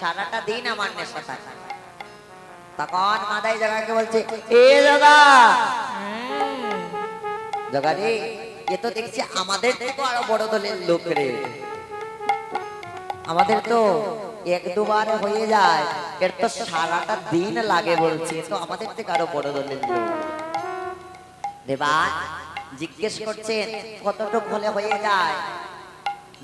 সারাটা দিন আমার নেশা থাকে। তখন মাদাই জগাকে বলছে এ জগা! জগা রে এ তো দেখছি আমাদের থেকে আরও বড় দলের লোক রে। আমাদের তো এক দুবার হয়ে যায় এর তো সারাটা দিন লাগে বলছে তো আমাদের থেকে আরও বড় দলের লোক। দেবা জিজ্ঞেস করছেন কতটুক হলে হয়ে যায়?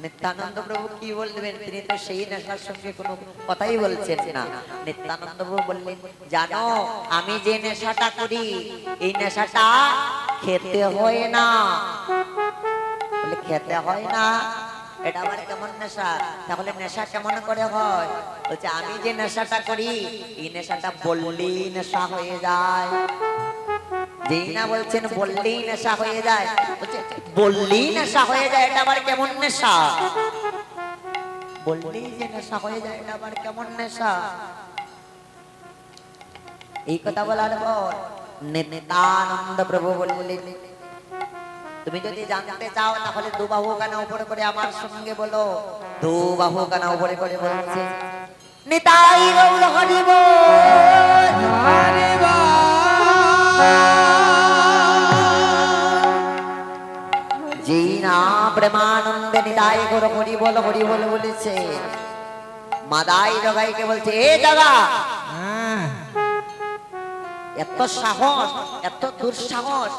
নিত্যানন্দ প্রভু কি বলবেন? তিনি তো সেই নেশার সঙ্গে কোনো কথাই বলছেন না। নিত্যানন্দ প্রভু বললেন, জানো, আমি যে নেশাটা করি, এই নেশাটা খেতে হয় না। খেতে হয় না? এটা আবার কেমন নেশা? তাহলে নেশা কেমন করে হয়? বলছে, আমি যে নেশাটা করি, এই নেশাটা বললেই নেশা হয়ে যায়। যেই না বলছেন, বললেই নেশা হয়ে যায়। বলছে বললেই নেশা হয়ে যায়, এটা আবার কেমন নেশা? বললেই যে নেশা হয়ে যায়, এটা আবার কেমন নেশা? এই কথা বলার পর নিত্যানন্দ প্রভু বললেন, তুমি যদি জানতে চাও, তাহলে দু বাহু কানা উপরে করে আমার সঙ্গে বলো। দু বাহু কানা উপরে করে বলছে, নিতাই গৌর হরি বল। প্রেমানন্দে গৌর হরি বল হরি বল বলেছে। মাদাই জগাইকে বলছে, এ দাদা, এত সাহস, এত দুঃসাহস।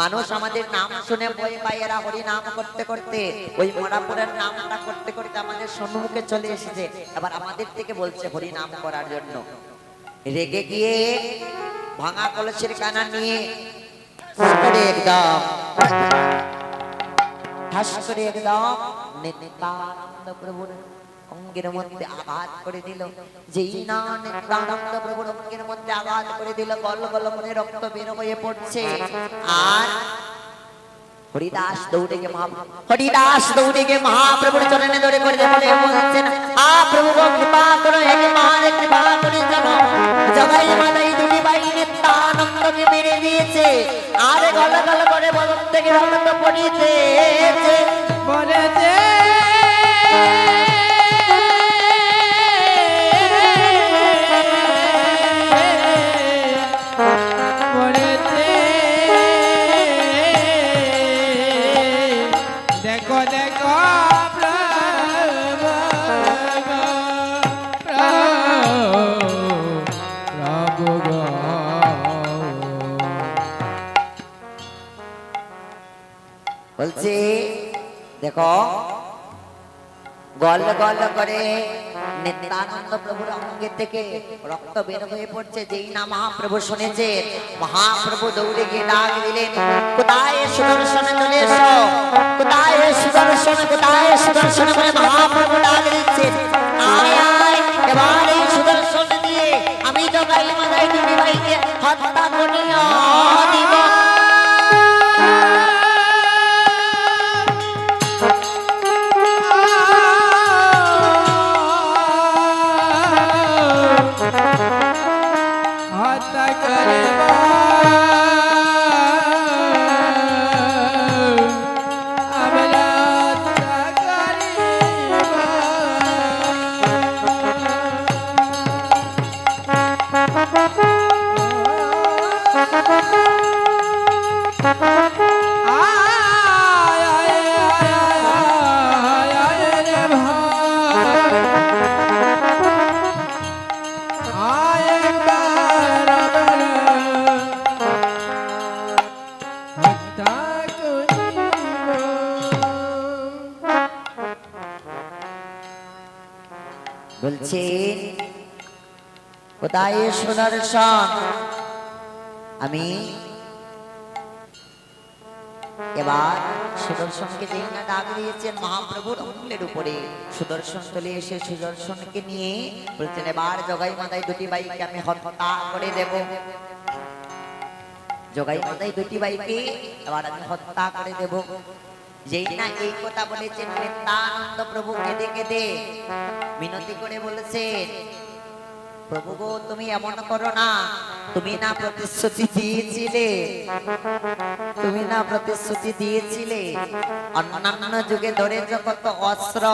মানুষ আমাদের নাম শুনে বই পায়, এরা হরি নাম করতে করতে। ওই মরাপুরের নামটা করতে করতে আমাদের সম্মুখে চলে এসেছে। এবার আমাদের থেকে বলছে হরি নাম করার জন্য। রেগে গিয়ে ভাঙা কলসের কানা নিয়ে একদম ঠাস করে একদম নিত্যানন্দ প্রভুর অঙ্গের মধ্যে আঘাত করে দিল যেই না নিত্যানন্দ প্রভুর অঙ্গের মধ্যে আঘাত করে দিল গল গল করে রক্ত বের হয়ে পড়ছে আর হরিদাস দৌড়ে গে মহা হরিদাস দৌড়ে গে মহাপ্রভুর চরণে ধরে করে বলে বলছেন আ প্রভু কৃপা করো হে নিত্যানন্দকে মেরে দিয়েছে। আর গল গল করে বদন থেকে রক্ত বলেছে বলেছে দেখো দেখো বলছি দেখো। গল গল করে নিত্যানন্দ প্রভুর অঙ্গে থেকে রক্ত বের হয়ে পড়ছে যেই না মহাপ্রভু শুনেছেন মহাপ্রভু দৌড়ে গিয়ে ডাক দিলেন, কোথায় সুদর্শন চলে এসো? কোথায় সুদর্শন কোথায় সুদর্শন বলে মহাপ্রভু ডাক দিচ্ছেন। আয় আয়, এবার বলছেন কোথায় সুদর্শন আমি এবার সুদর্শনকে যেই ডাক দিয়েছেন মহাপ্রভুর অঙ্গের উপরে, সুদর্শন চলে এসে সুদর্শনকে নিয়ে বলছেন, এবার জগাই মাতাই দুটি বাইকে আমি হত্যা করে দেব। জগাই মাতাই দুটি বাইকে, এবার আমি হত্যা করে দেব। যেই না এই কথা বলেছেন নিত্যানন্দ প্রভু কেঁদে কেঁদে মিনতি করে বলেছেন, প্রভু গো, তুমি এমন করো না। তুমি না প্রতিশ্রুতি দিয়েছিলে। তুমি না প্রতিশ্রুতি দিয়েছিলে। অন্যান্য যুগে ধরে কত অস্ত্র।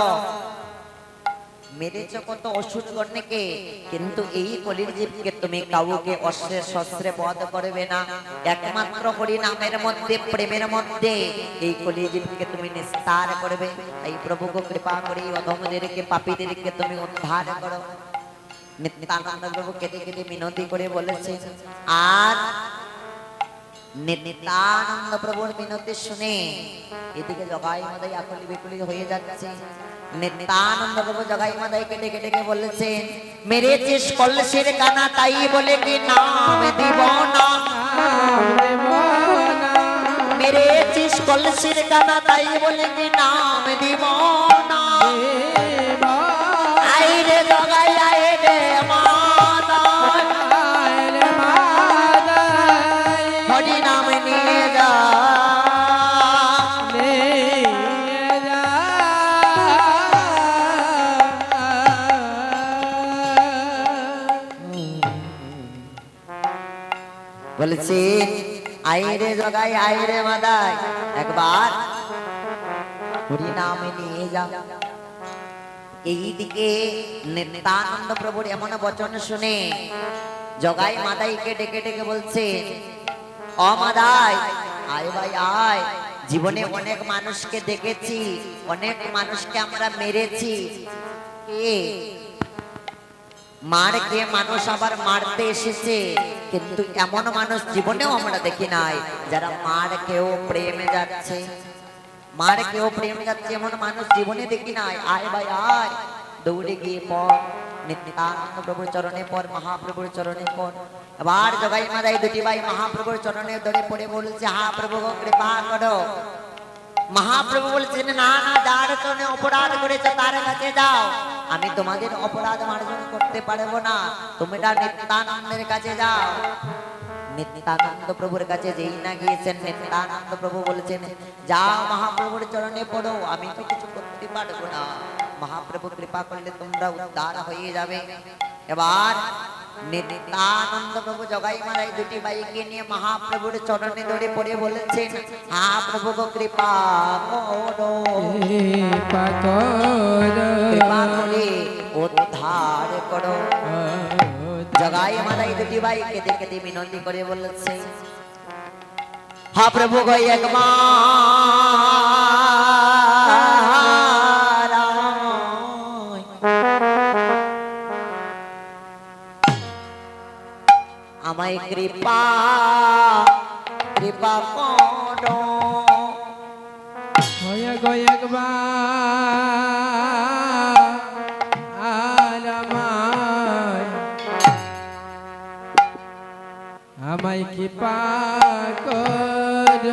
মেরেছ কত অসুর কন্যাকে কিন্তু এই কলির জীবকে তুমি কাউকে অস্ত্রে শস্ত্রে বধ করবে না। একমাত্র হরি নামের মধ্যে, প্রেমের মধ্যে এই কলি জীবকে তুমি নিস্তার করবে। এই প্রভুকে কৃপা করে, অধমদেরকে, পাপীদেরকে তুমি উদ্ধার করো। নিত্যানন্দ প্রভু কেটে কেটে মিনতি করে বলেছে আর নিত্যানন্দ প্রভুর মিনতি শুনে এদিকে জগাই মাদাই আকুলি বিকুলি হয়ে যাচ্ছে। নিত্যানন্দ প্রভু জগাই কেটে কেটে কে বলেছেন, মেরেছিস কলসের কানা, তাই বলে কি নাম দিব না? দেব না কলসের কানা, তাই বলে কি নাম দিব না? মাদাই হরি নাম নিয়ে যা বলছি, আইরে জগাই, আইরে মাদাই, একবার হরি নাম নিয়ে যা এইদিকে নিত্যানন্দ প্রভুর এমন বচন শুনে জগাই মাদাইকে ডেকে ডেকে বলছে অ মাদাই আয়। জীবনে অনেক মানুষকে দেখেছি, অনেক মানুষকে আমরা মেরেছি। কে? মার কে মানুষ আবার মারতে এসেছে, কিন্তু এমন মানুষ জীবনেও আমরা দেখি নাই, যারা মার কেউ প্রেমে যাচ্ছে। মার কেউ প্রেমে যাচ্ছে, এমন মানুষ জীবনে দেখি নাই। আয় ভাই আয়। দৌড়ে গিয়ে পর নিত্যানন্দ প্রভুর চরণে পর, মহাপ্রভুর চরণে পর। এবার জগাই মাদাই দুটি ভাই মহাপ্রভুর চরণে ধরে পড়ে বলছে, হা প্রভু, কৃপা করো। মহাপ্রভু বলছেন, না না, যার জন্য অপরাধ করেছে, তার কাছে যাও। আমি তোমাদের অপরাধ মার্জন করতে পারব না। তোমরা নিত্যানন্দের কাছে যাও। নিত্যানন্দ প্রভুর কাছে যেই না গিয়েছেন, নিত্যানন্দ প্রভু বলেছেন, যাও মহাপ্রভুর চরণে পড়ো, আমি তো কিছু করতে পারব না। মহাপ্রভু কৃপা করলে তোমরা উদ্ধার হয়ে যাবে। এবার নিত্যানন্দ প্রভু জগাই মালাই দুটি বাইকে নিয়ে মহাপ্রভুর চরণে ধরে পড়ে বলেছেন হা প্রভু কৃপা কৃপা করে। উদ্ধার করো। জগাই মালাই দুটি ভাই কেঁদে কেঁদে মিনতি করে বলেছে হা প্রভু গো একবার আমায় কৃপা। কৃপা করো হয়ে গয়েকবার আর আমায় আমায় কৃপা কর।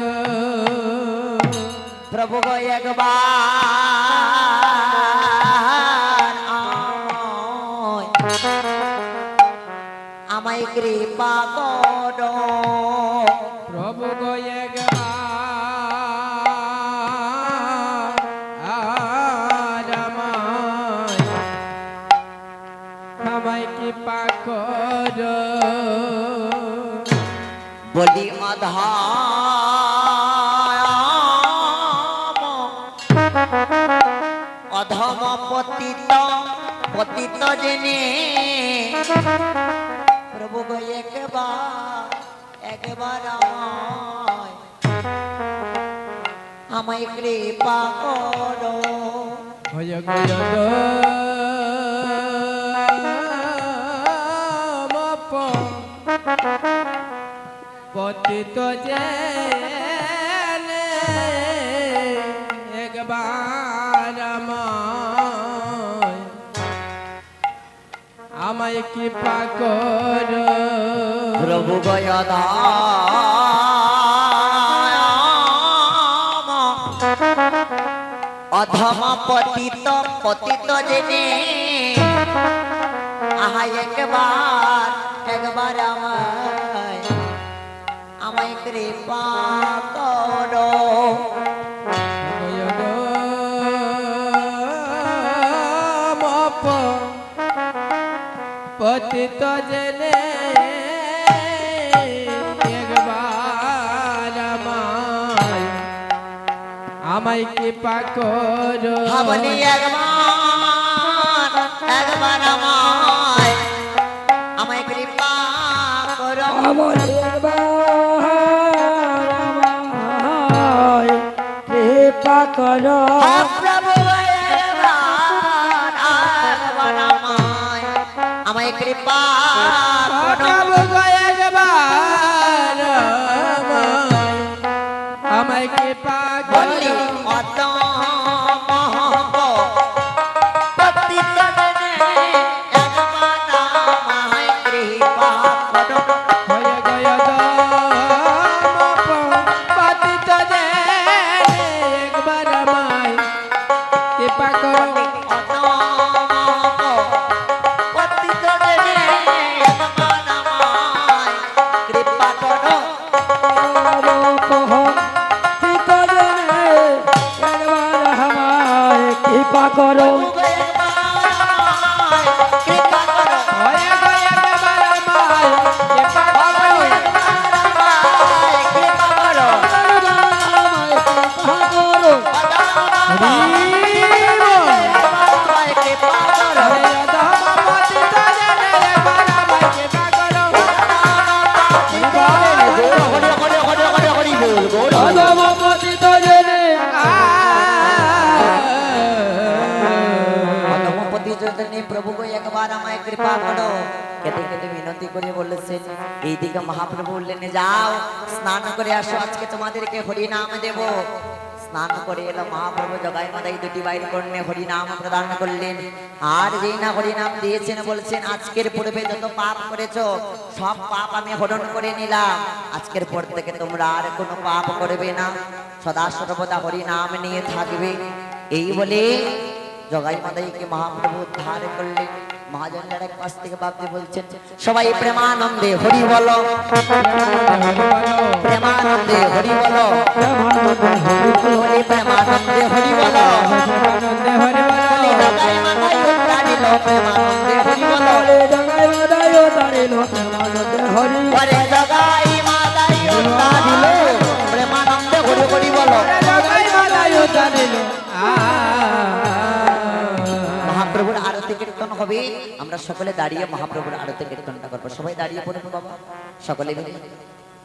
প্রভু গো একবার কৃপা করো। প্রভু আমায় কৃপা কর। বলি অধম। অধম পতিত পতিত জেনে গো একবার একবার আমায়। আমায় কৃপা করো। হয়ে গয় মপ। পতিত যে কৃপা কর। প্রভু গয়ধাম অধম পতিত পতিত জেনে। আহা, একবার একবার আমায় আমায় কৃপা করো। পতিত জেনে একবার আমায় কৃপা করো। ভাবনি একবার একবার আমায় আমায় কৃপা করো। একবার আমায় কৃপা করো। কৃপা কৃপা করো। কেটে কেটে বিনতি করে বলেছেন এইদিকে মহাপ্রভু বললেন, যাও, স্নান করে আসো, আজকে তোমাদেরকে হরি নাম দেব। স্নান করে এলো মহাপ্রভু, জগাই মাদাই দুটি বাইর করলে হরি নাম প্রদান করলেন। আর যেই না হরি নাম দিয়েছেন, বলছেন, আজকের পূর্বে যত পাপ করেছ, সব পাপ আমি হরণ করে নিলাম। আজকের পর থেকে তোমরা আর কোনো পাপ করবে না। সদা সর্বদা হরি নাম নিয়ে থাকবে। এই বলে জগাই মাদাইকে মহাপ্রভু উদ্ধার করলেন। মহাজনরা এক পাশ থেকে ভাবতে বলছেন, সবাই প্রেমানন্দে হরি বলো। প্রেমানন্দে হরি বলো। প্রেমানন্দে হরি বলি। সকলে দাঁড়িয়ে মহাপ্রভুর আরতি কীর্তনটা করব। সবাই দাঁড়িয়ে পড়ব বাবা। সকলে